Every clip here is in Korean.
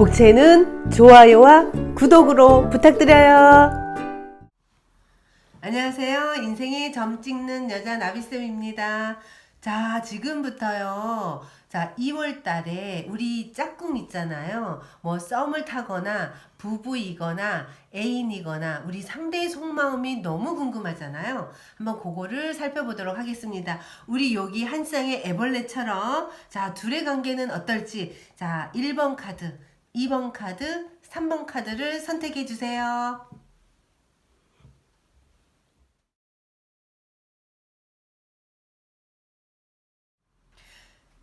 복채는 좋아요와 구독으로 부탁드려요. 안녕하세요. 인생의 점 찍는 여자 나비쌤입니다. 자, 지금부터요. 자, 2월 달에 우리 짝꿍 있잖아요. 뭐 썸을 타거나 부부이거나 애인이거나 우리 상대의 속마음이 너무 궁금하잖아요. 한번 그거를 살펴보도록 하겠습니다. 우리 여기 한 쌍의 애벌레처럼 자, 둘의 관계는 어떨지 자, 1번 카드, 2번 카드, 3번 카드를 선택해 주세요.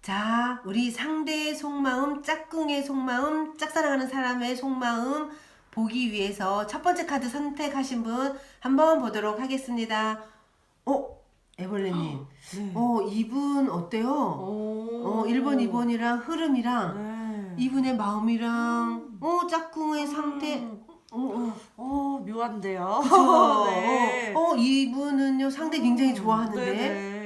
자, 우리 상대의 속마음, 짝꿍의 속마음, 짝사랑하는 사람의 속마음 보기 위해서 첫 번째 카드 선택하신 분 한번 보도록 하겠습니다. 어, 애벌레님. 네. 어, 이분 어때요? 어, 1번, 2번이랑 흐름이랑 네. 이분의 마음이랑 어, 짝꿍의 상태. 음. 어, 어. 어, 묘한데요. 그쵸? 네. 어, 이분은요, 상대 굉장히 좋아하는데. 네네.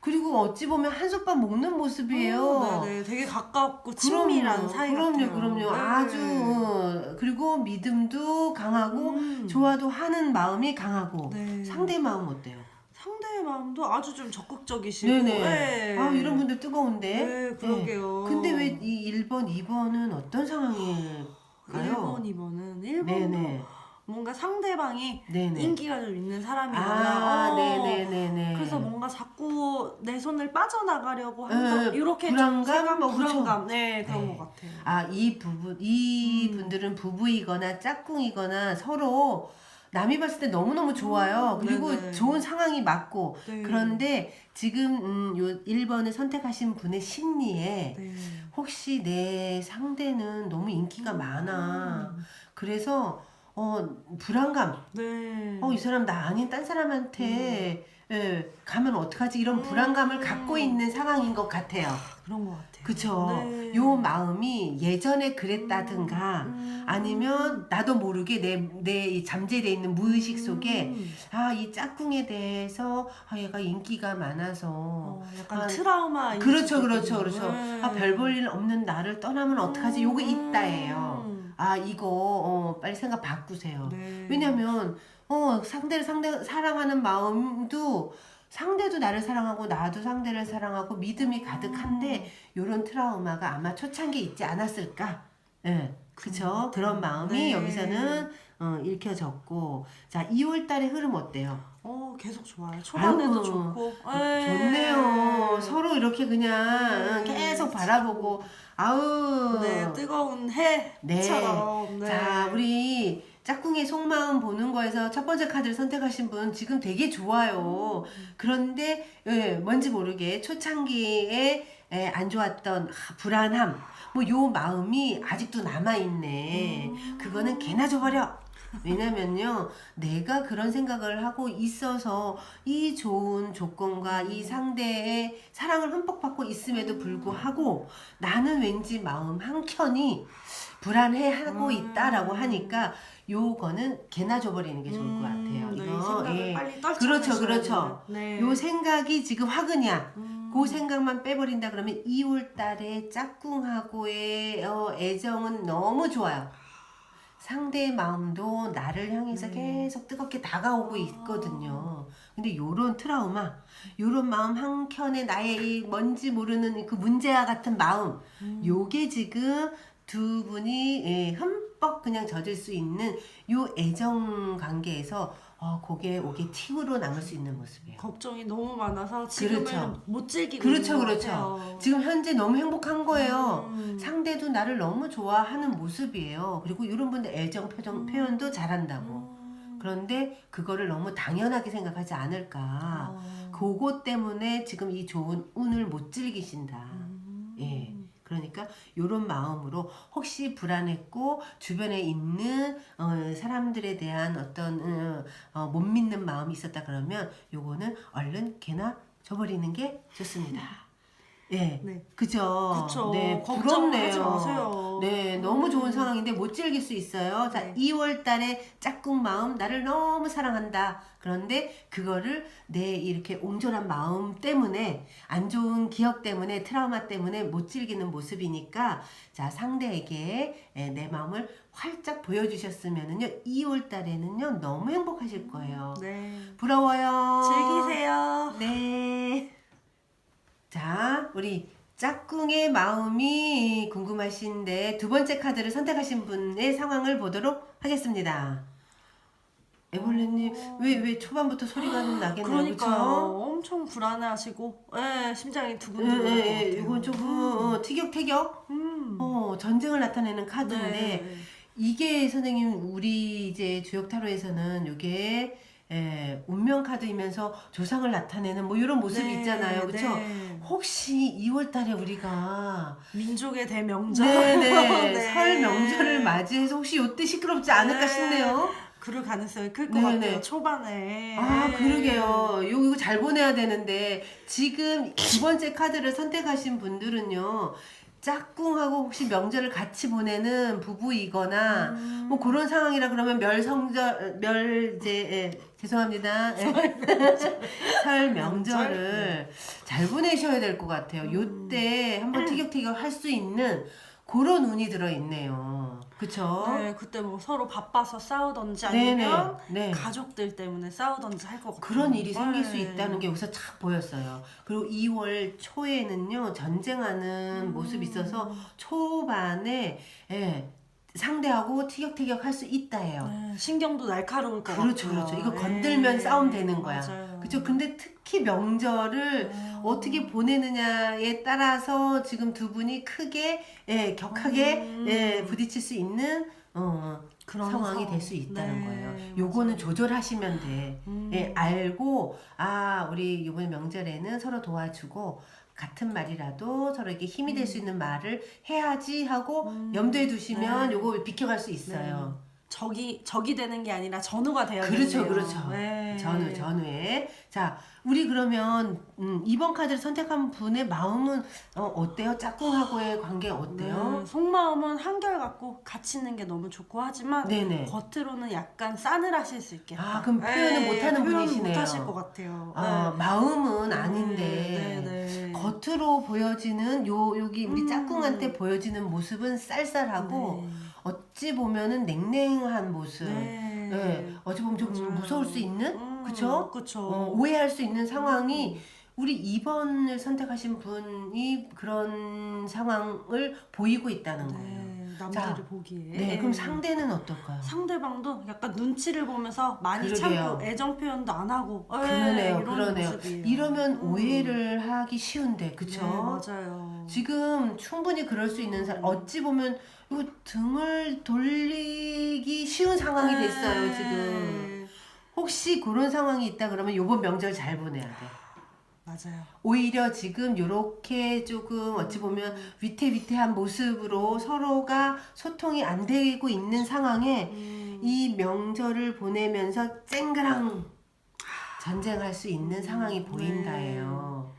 그리고 어찌 보면 한솥밥 먹는 모습이에요. 어, 네네. 되게 가깝고 친밀한. 사이 그럼요, 같아요. 그럼요. 네. 아주 어, 그리고 믿음도 강하고 음. 좋아도 하는 마음이 강하고 네. 상대 마음 어때요? 상대의 마음도 아주 좀 적극적이시고. 네네. 네. 아 이런 분들 뜨거운데. 네, 그러게요. 근데 왜 이 1번, 2번은 어떤 상황일까요? 1번, 2번은 1번 네네. 뭔가 상대방이 네네. 인기가 좀 있는 사람이거나 아, 어, 네네네네. 그래서 뭔가 자꾸 내 손을 빠져나가려고 네, 한다 이렇게 좀 불안감? 생각, 뭐. 불안감 네 그런 네. 것 같아요. 아, 이 부부, 이 음. 분들은 부부이거나 짝꿍이거나 서로 남이 봤을 때 너무너무 좋아요. 음, 그리고 네네. 좋은 상황이 맞고. 네. 그런데 지금, 음, 요 1번을 선택하신 분의 심리에 네. 혹시 내 상대는 너무 인기가 많아. 음. 그래서, 어, 불안감. 네. 어, 이 사람 나 아닌 딴 사람한테, 예, 가면 어떡하지? 이런 음. 불안감을 갖고 있는 상황인 것 같아요. 그런 것 같아요. 그쵸? 네. 요 마음이 예전에 그랬다든가, 음. 아니면 나도 모르게 내, 내 잠재되어 있는 무의식 속에, 음. 아, 이 짝꿍에 대해서, 아, 얘가 인기가 많아서, 어, 약간 아, 트라우마 그렇죠, 그렇죠, 그렇죠. 있고. 네. 아, 별 볼 일 없는 나를 떠나면 어떡하지? 요거 있다예요. 음. 아, 이거, 어, 빨리 생각 바꾸세요. 네. 왜냐면 어 상대를 상대 사랑하는 마음도 상대도 나를 사랑하고 나도 상대를 사랑하고 믿음이 가득한데 요런 트라우마가 아마 초창기에 있지 않았을까? 예. 그쵸? 그런 마음이 네. 여기서는 어, 읽혀졌고 자 2월 달의 흐름 어때요? 어 계속 좋아요. 초반에도 아유, 좋고. 어, 네. 좋네요. 서로 이렇게 그냥 네. 계속 바라보고 아우 네 뜨거운 해처럼. 네. 자, 우리 짝꿍의 속마음 보는 거에서 첫 번째 카드를 선택하신 분 지금 되게 좋아요. 그런데 예, 뭔지 모르게 초창기에 예, 안 좋았던 아, 불안함, 뭐 요 마음이 아직도 남아 있네. 음. 그거는 개나 줘버려. 왜냐면요, 내가 그런 생각을 하고 있어서 이 좋은 조건과 이 상대의 사랑을 흠뻑 받고 있음에도 불구하고 나는 왠지 마음 한켠이 불안해하고 음. 있다라고 하니까 요거는 개나 줘버리는 게 좋을 것 같아요. 음, 네, 이 이거 생각을 예. 빨리 떨쳐내셔야 그렇죠, 그렇죠. 네. 요 생각이 지금 화근이야. 음. 그 생각만 빼버린다 그러면 2월 달에 짝꿍하고의 어, 애정은 너무 좋아요. 상대의 마음도 나를 향해서 네. 계속 뜨겁게 다가오고 있거든요. 근데 요런 트라우마, 요런 마음 한켠에 나의 이 뭔지 모르는 그 문제와 같은 마음, 음. 요게 지금 두 분이 예, 흠 뻑 그냥 젖을 수 있는 요 애정 관계에서 어, 그게 오게 팁으로 남을 수 있는 모습이에요. 걱정이 너무 많아서 지금은 그렇죠. 못 즐기고 그렇죠, 있는 것 그렇죠. 같아요. 지금 현재 너무 행복한 거예요. 음. 상대도 나를 너무 좋아하는 모습이에요. 그리고 이런 분들 애정 표정, 음. 표현도 잘한다고. 음. 그런데 그거를 너무 당연하게 생각하지 않을까. 어. 그거 때문에 지금 이 좋은 운을 못 즐기신다. 그러니까 이런 마음으로 혹시 불안했고 주변에 있는 어, 사람들에 대한 어떤 어, 어, 못 믿는 마음이 있었다 그러면 요거는 얼른 개나 줘버리는 게 좋습니다. 예. 네. 그죠? 그쵸. 네, 걱정하지 부럽네요. 마세요. 네, 너무 좋은 음. 상황인데 못 즐길 수 있어요. 자, 네. 2월 달에 짝꿍 마음 나를 너무 사랑한다. 그런데 그거를 내 이렇게 옹졸한 마음 때문에 안 좋은 기억 때문에 트라우마 때문에 못 즐기는 모습이니까 자, 상대에게 예, 내 마음을 활짝 보여주셨으면은요. 2월 달에는요. 너무 행복하실 거예요. 네. 부러워요. 즐기세요. 네. 자, 우리 짝꿍의 마음이 궁금하신데 두 번째 카드를 선택하신 분의 상황을 보도록 하겠습니다. 애벌레님, 왜, 왜 초반부터 소리가 좀 나겠네요. 그러니까요. 그쵸? 엄청 불안해하시고, 예, 심장이 예, 두근두근. 예, 예. 이건 조금 어, 티격태격? 음. 어, 전쟁을 나타내는 카드인데 네. 이게 선생님 우리 이제 주역 타로에서는 이게 예, 운명 카드이면서 조상을 나타내는 뭐 이런 모습이 네, 있잖아요. 그렇죠? 네. 혹시 2월 달에 우리가 민족의 대명절. 네네 네. 설 명절을 맞이해서 혹시 요때 시끄럽지 않을까 네. 싶네요. 그럴 가능성이 클것 네네. 같아요. 초반에. 아 네. 그러게요. 이거 이거 잘 보내야 되는데 지금 두 번째 카드를 선택하신 분들은요. 짝꿍하고 혹시 명절을 같이 보내는 부부이거나 음. 뭐 그런 상황이라 그러면 멸성절 멸 이제 예, 죄송합니다. 예. 설 명절을 잘 보내셔야 될 것 같아요. 음. 요때 한번 티격태격 할 수 있는 그런 운이 들어 있네요. 그쵸? 네, 그때 뭐 서로 바빠서 싸우던지 어? 네네. 아니면 네. 가족들 때문에 싸우던지 할 것 같아요. 그런 일이 생길 수 네. 있다는 게 여기서 착 보였어요. 그리고 2월 초에는요 전쟁하는 음. 모습이 있어서 초반에 예, 상대하고 티격태격 할 수 있다예요. 네, 신경도 날카로울 것 그렇죠, 같고요. 그렇죠. 이거 네. 건들면 싸움 되는 거야. 맞아요. 그렇죠. 근데 특히 명절을 어. 어떻게 보내느냐에 따라서 지금 두 분이 크게 예, 격하게 음. 예, 부딪힐 수 있는 어, 그런 상황이 상황. 될수 있다는 네, 거예요. 요거는. 조절하시면 돼. 음. 예, 알고 아 우리 이번 명절에는 서로 도와주고 같은 말이라도 서로에게 힘이 될 수 있는 말을 해야지 하고 음. 염두에 두시면 네. 요거 비켜갈 수 있어요. 적이 적이 되는 게 아니라 전우가 되어야겠네요. 그렇죠, 그렇죠. 네. 전후 전후에 자 우리 그러면 음, 이번 카드를 선택한 분의 마음은 어, 어때요? 짝꿍하고의 관계 어때요? 네, 속마음은 한결 같고 같이 있는 게 너무 좋고 하지만 네네. 겉으로는 약간 싸늘하실 수 있겠다. 아, 그럼 표현을 못하는 표현 분이시네요. 못하실 것 같아요. 아, 마음은 아닌데 네, 네, 네. 겉으로 보여지는 요 여기 우리 음. 짝꿍한테 보여지는 모습은 쌀쌀하고 어찌 보면은 냉랭한 모습. 네. 네. 어찌 보면 좀 맞아요. 무서울 수 있는 음, 그쵸? 그쵸. 어, 오해할 수 있는 상황이 우리 2번을 선택하신 분이 그런 상황을 보이고 있다는 거예요. 네, 자, 보기에. 네, 그럼 상대는 어떨까요? 상대방도 약간 눈치를 보면서 많이 그러게요. 참고 애정 표현도 안 하고 네, 그러네요, 이런 그러네요. 모습이에요. 이러면 음. 오해를 하기 쉬운데, 그쵸? 네, 맞아요. 지금 충분히 그럴 수 있는 사람, 어찌 보면 이거 등을 돌리기 쉬운 상황이 됐어요, 네. 지금. 혹시 그런 상황이 있다 그러면 요번 명절 잘 보내야 돼. 맞아요. 오히려 지금 요렇게 조금 어찌 보면 위태위태한 모습으로 서로가 소통이 안 되고 있는 상황에 음, 이 명절을 보내면서 쨍그랑 전쟁할 수 있는 상황이 보인다예요.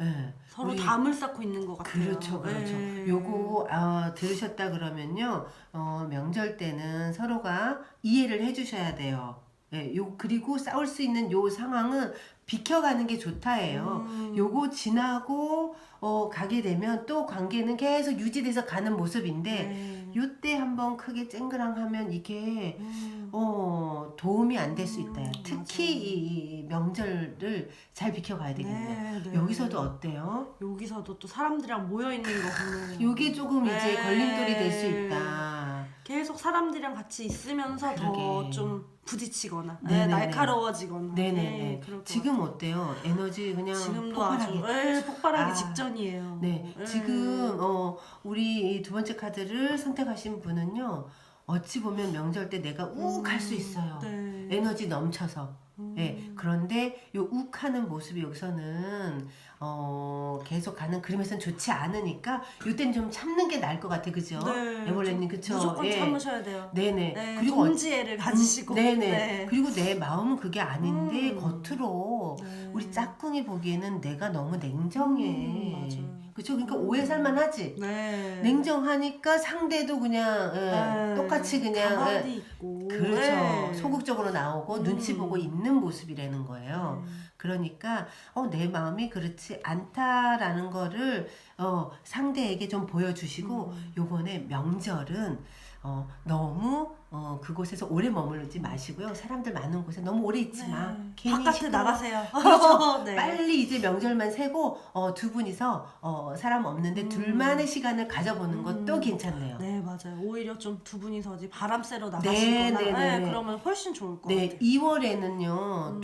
예. 서로 우리- 담을 쌓고 있는 것 같아요. 그렇죠, 그렇죠. 네. 요거 아, 들으셨다 그러면요, 어, 명절 때는 서로가 이해를 해주셔야 돼요. 예, 요 그리고 싸울 수 있는 요 상황은 비켜가는 게 좋다예요. 음. 요거 지나고 어, 가게 되면 또 관계는 계속 유지돼서 가는 모습인데 네. 요때 한번 크게 쨍그랑하면 이게 음, 어, 도움이 안 될 수 있다. 음, 특히 맞아요. 이 명절을 잘 비켜가야 되겠네요. 네, 네. 여기서도 어때요? 여기서도 또 사람들이랑 모여 있는 거 보면 요게 조금 이제 네. 걸림돌이 될 수 있다. 계속 사람들이랑 같이 있으면서 더 그러게. 좀 부딪히거나 네, 네네네. 날카로워지거나 네네네. 네, 그럴 것 지금 어때요? 에너지 그냥 같아요. 지금도 폭발하게. 아주 네, 폭발하기 아, 직전이에요. 네, 네. 지금 어 우리 이두 번째 카드를 선택하신 분은요. 어찌 보면 명절 때 내가 욱할 수 있어요. 네. 에너지 넘쳐서. 음. 예. 그런데 요 욱하는 모습이 여기서는 어 계속 가는 그림에서는 좋지 않으니까 요땐 좀 참는 게 나을 것 같아 그죠? 네, 에벌레님 그쵸? 무조건 예. 참으셔야 돼요. 네네. 네, 그리고 어- 동지애를 가지시고. 음, 네네. 네. 그리고 내 마음은 그게 아닌데 음. 겉으로 네. 우리 짝꿍이 보기에는 내가 너무 냉정해. 음. 그쵸? 그러니까 오해 살만 하지. 네. 냉정하니까 상대도 그냥 예, 네. 똑같이 그냥 예, 가만히 있고. 그렇죠. 네. 소극적으로 나오고 음. 눈치 보고 있는 모습이라는 거예요. 네. 그러니까 어, 내 마음이 그렇지 않다라는 거를 어, 상대에게 좀 보여주시고 음. 요번에 명절은 어, 너무 어, 그곳에서 오래 머무르지 마시고요. 사람들 많은 곳에 너무 오래 있지 마. 네. 괜히 바깥에 시끄러워. 나가세요. 그렇죠. 네. 빨리 이제 명절만 세고 어, 두 분이서 어, 사람 없는데 음. 둘만의 시간을 가져보는 것도 음. 괜찮네요. 네 맞아요. 오히려 좀 두 분이서 바람 쐬러 네, 나가시거나 네, 네, 네. 그러면 훨씬 좋을 것 네, 같아요. 2월에는요, 음.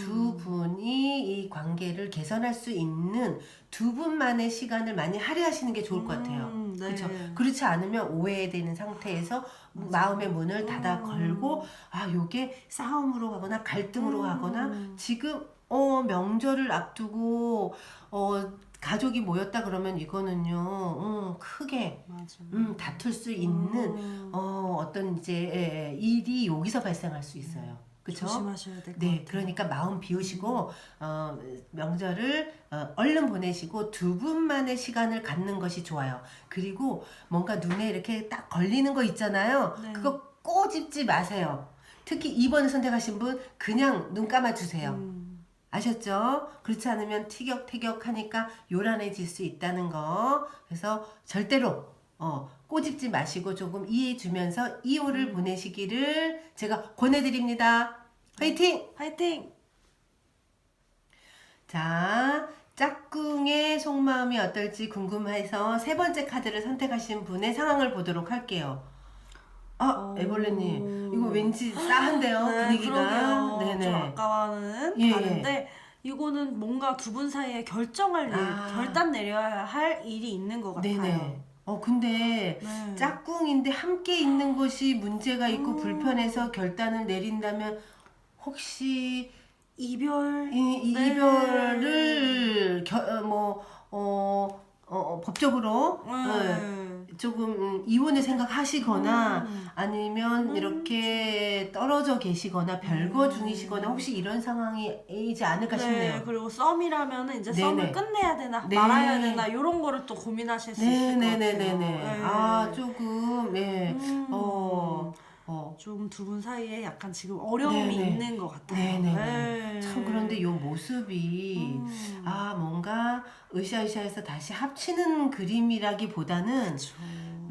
관계를 개선할 수 있는 두 분만의 시간을 많이 할애하시는 게 좋을 것 같아요. 음, 네. 그렇죠. 그렇지 않으면 오해되는 상태에서 마음의 문을 닫아 음. 걸고, 아, 요게 싸움으로 가거나 갈등으로 음. 가거나, 지금, 어, 명절을 앞두고, 어, 가족이 모였다 그러면 이거는요, 음, 크게, 맞아. 음, 다툴 수 있는, 음, 어, 어떤 이제 예, 일이 여기서 발생할 수 있어요. 그렇죠? 조심하셔야 될것 네, 같아요. 그러니까 마음 비우시고 어, 명절을 어, 얼른 보내시고 두 분만의 시간을 갖는 것이 좋아요. 그리고 뭔가 눈에 이렇게 딱 걸리는 거 있잖아요. 네. 그거 꼬집지 마세요. 특히 2번을 선택하신 분 그냥 눈 감아 주세요. 음, 아셨죠? 그렇지 않으면 티격태격 하니까 요란해질 수 있다는 거. 그래서 절대로 어, 꼬집지 마시고 조금 이해해 주면서 2호를 음. 보내시기를 제가 권해드립니다. 화이팅! 화이팅! 자, 짝꿍의 속마음이 어떨지 궁금해서 세 번째 카드를 선택하신 분의 상황을 보도록 할게요. 아, 오. 에벌레님, 이거 왠지 싸한데요, 네, 분위기가. 그러게요. 네네. 좀 아까와는 예, 다른데 이거는 뭔가 두 분 사이에 결정할 일, 아. 결단 내려야 할 일이 있는 것 같아요. 네네. 어, 근데 네. 짝꿍인데 함께 있는 것이 문제가 있고 음. 불편해서 결단을 내린다면 혹시 이별 이, 이 네. 이별을 겨, 어, 뭐 어, 어, 어, 법적으로 어, 네. 조금 음, 이혼을 생각하시거나 음. 아니면 음. 이렇게 떨어져 계시거나 별거 음. 중이시거나 혹시 이런 상황이지 않을까 싶네요. 네, 그리고 썸이라면은 이제 네네. 썸을 끝내야 되나 네. 말아야 되나 이런 거를 또 고민하실 수 있을 것 같아요. 네네네네 네. 아 조금 예. 음. 어. 어. 좀 두 분 사이에 약간 지금 어려움이 네네. 있는 것 같아요. 네네네. 네. 참 그런데 요 모습이 음. 아 뭔가 으쌰으쌰해서 다시 합치는 그림이라기보다는 그렇죠.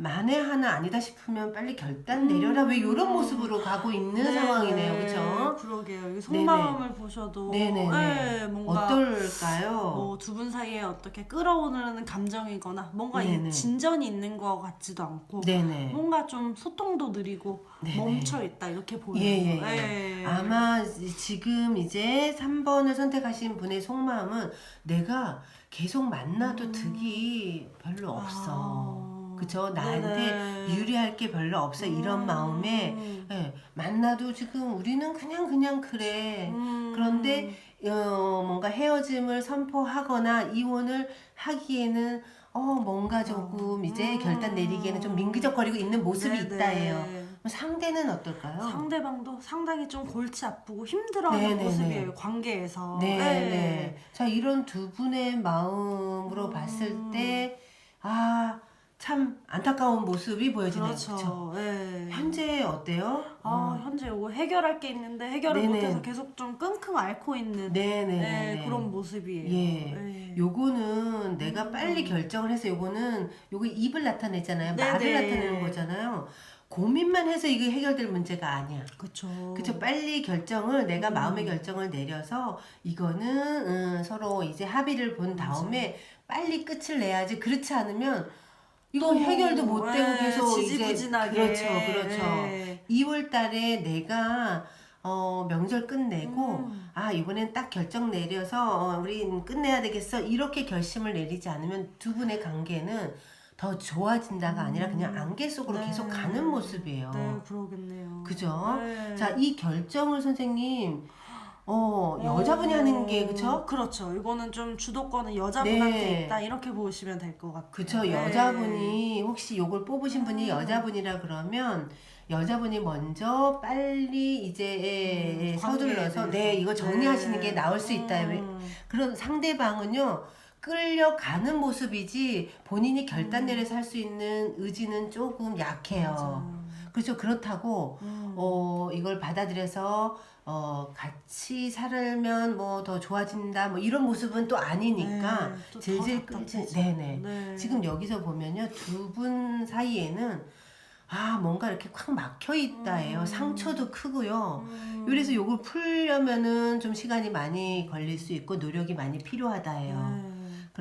만에 하나 아니다 싶으면 빨리 결단 내려라 왜 이런 모습으로 가고 있는 네, 상황이네요, 네. 그렇죠? 그러게요. 이 속마음을 보셔도 네네네. 네, 뭔가 어떨까요? 뭐 두 분 사이에 어떻게 끌어오는 감정이거나 뭔가 이 네네. 진전이 있는 것 같지도 않고 네네. 뭔가 좀 소통도 느리고 네네. 멈춰 있다 이렇게 보여요. 예, 예, 예. 네. 아마 지금 이제 3번을 선택하신 분의 속마음은 내가 계속 만나도 음. 득이 별로 없어. 아. 그쵸? 나한테 네네. 유리할 게 별로 없어. 이런 음. 마음에 예, 만나도 지금 우리는 그냥 그냥 그래. 음. 그런데 어, 뭔가 헤어짐을 선포하거나 이혼을 하기에는 어 뭔가 조금 이제 음. 결단 내리기에는 좀 민기적거리고 있는 모습이 네네. 있다예요. 상대는 어떨까요? 상대방도 상당히 좀 골치 아프고 힘들어하는 네네네. 모습이에요 관계에서. 네, 네. 자, 이런 두 분의 마음으로 음. 봤을 때, 아, 참 안타까운 모습이 보여지네요. 그렇죠. 네. 현재 어때요? 아 현재 이거 해결할 게 있는데 해결을 네네. 못해서 계속 좀 끙끙 앓고 있는 네네네. 네, 그런 모습이에요. 예. 네. 요거는 내가 음. 빨리 결정을 해서 요거는 요거 입을 나타내잖아요. 네네. 말을 나타내는 거잖아요. 고민만 해서 이게 해결될 문제가 아니야. 그렇죠. 그쵸 빨리 결정을 내가 음. 마음의 결정을 내려서 이거는 음, 서로 이제 합의를 본 다음에 빨리 끝을 내야지 그렇지 않으면 이거 또, 해결도 못 되고 네, 계속 지지부진하게. 이제 그렇죠 그렇죠 네. 2월 달에 내가 어, 명절 끝내고 음. 아 이번엔 딱 결정 내려서 어, 우린 끝내야 되겠어 이렇게 결심을 내리지 않으면 두 분의 관계는 더 좋아진다가 아니라 그냥 안개 속으로 네. 계속 가는 모습이에요. 네, 그러겠네요. 그죠? 네. 자, 이 결정을 선생님 어, 여자분이 하는 게 그쵸? 그렇죠. 이거는 좀 주도권은 여자분한테 네. 있다 이렇게 보시면 될 것 같아요. 그쵸 네. 여자분이 혹시 요걸 뽑으신 분이 음. 여자분이라 그러면 여자분이 먼저 빨리 이제 음, 서둘러서 관계에 네 대해서. 이거 정리하시는 네. 게 나을 수 있다 음. 그런 상대방은요 끌려가는 모습이지 본인이 결단 음. 내려서 할 수 있는 의지는 조금 약해요 맞아. 그렇죠 그렇다고 음. 어 이걸 받아들여서 어 같이 살면 뭐 더 좋아진다 뭐 이런 모습은 또 아니니까 네, 또더 질질 끌지. 네네 네. 지금 여기서 보면요 두 분 사이에는 아 뭔가 이렇게 콱 막혀 있다예요 음. 상처도 크고요 음. 그래서 요걸 풀려면은 좀 시간이 많이 걸릴 수 있고 노력이 많이 필요하다예요 네.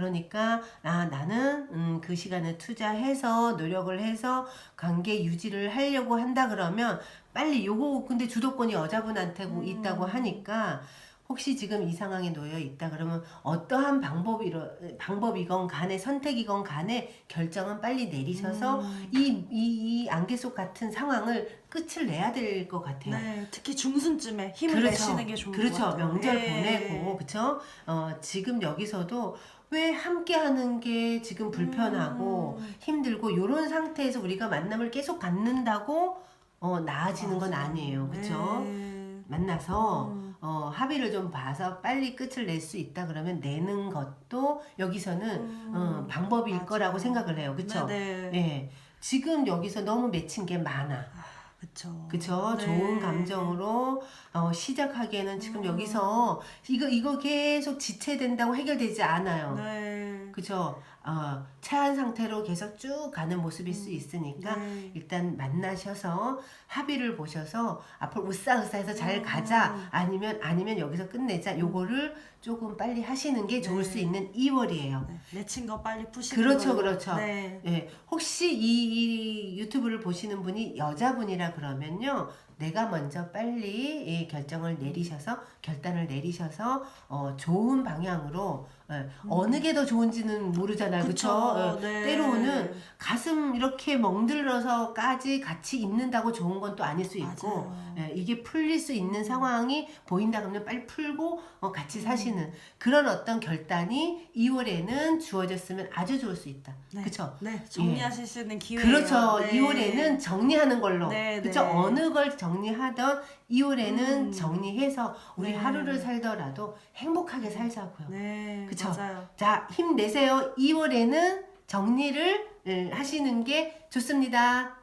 그러니까 아 나는 음, 그 시간을 투자해서 노력을 해서 관계 유지를 하려고 한다 그러면 빨리 요거 근데 주도권이 여자분한테 음. 있다고 하니까 혹시 지금 이 상황에 놓여 있다 그러면 어떠한 방법이로 방법이건 간에 선택이건 간에 결정은 빨리 내리셔서 음. 이, 이, 이 안개 속 같은 상황을 끝을 내야 될 것 같아요. 네, 특히 중순쯤에 힘을 그렇죠. 내시는 게 좋은 그렇죠. 것 같아요. 명절 네. 보내고 그렇죠. 어, 지금 여기서도 왜 함께 하는 게 지금 불편하고 음. 힘들고 이런 상태에서 우리가 만남을 계속 갖는다고 어, 나아지는 건. 아니에요. 그렇죠? 네. 만나서 음. 어, 합의를 좀 봐서 빨리 끝을 낼 수 있다 그러면 내는 것도 여기서는 음. 어, 방법일 맞아. 거라고 생각을 해요. 그렇죠? 네, 네. 예. 지금 여기서 너무 맺힌 게 많아. 그렇죠. 그쵸 네. 좋은 감정으로 어, 시작하기에는 지금 음. 여기서 이거 이거 계속 지체된다고 해결되지 않아요 네. 그죠 어, 체한 상태로 계속 쭉 가는 모습일 수 있으니까 네. 일단 만나셔서 합의를 보셔서 앞으로 으쌰으쌰해서 잘 음. 가자 아니면 아니면 여기서 끝내자 요거를 조금 빨리 하시는 게 좋을 네. 수 있는 2월이에요 네. 맺힌 거 빨리 푸시는 그렇죠. 그렇죠. 네. 예, 혹시 이, 이 유튜브를 보시는 분이 여자분이라 그러면요, 내가 먼저 빨리 이 결정을 내리셔서 결단을 내리셔서 어, 좋은 방향으로 예, 어느 게 더 좋은지는 모르잖아요, 그렇죠? 음. 그쵸. 네. 때로는 가슴 이렇게 멍들러서까지 같이 있는다고 좋은 건 또 아닐 수 있고 맞아요. 예, 이게 풀릴 수 있는 상황이 보인다 그러면 빨리 풀고 어, 음. 같이 사시는 그런 어떤 결단이 2월에는 주어졌으면 아주 좋을 수 있다. 네. 그렇죠? 네, 정리하실 수 있는 기회예요. 그렇죠. 네. 2월에는 정리하는 걸로. 네, 그렇죠. 네. 어느 걸 정리하던 2월에는 음. 정리해서 우리 네. 하루를 살더라도 행복하게 살자고요. 네, 그쵸? 맞아요. 자, 힘내세요. 2월에는 정리를 음, 하시는 게 좋습니다.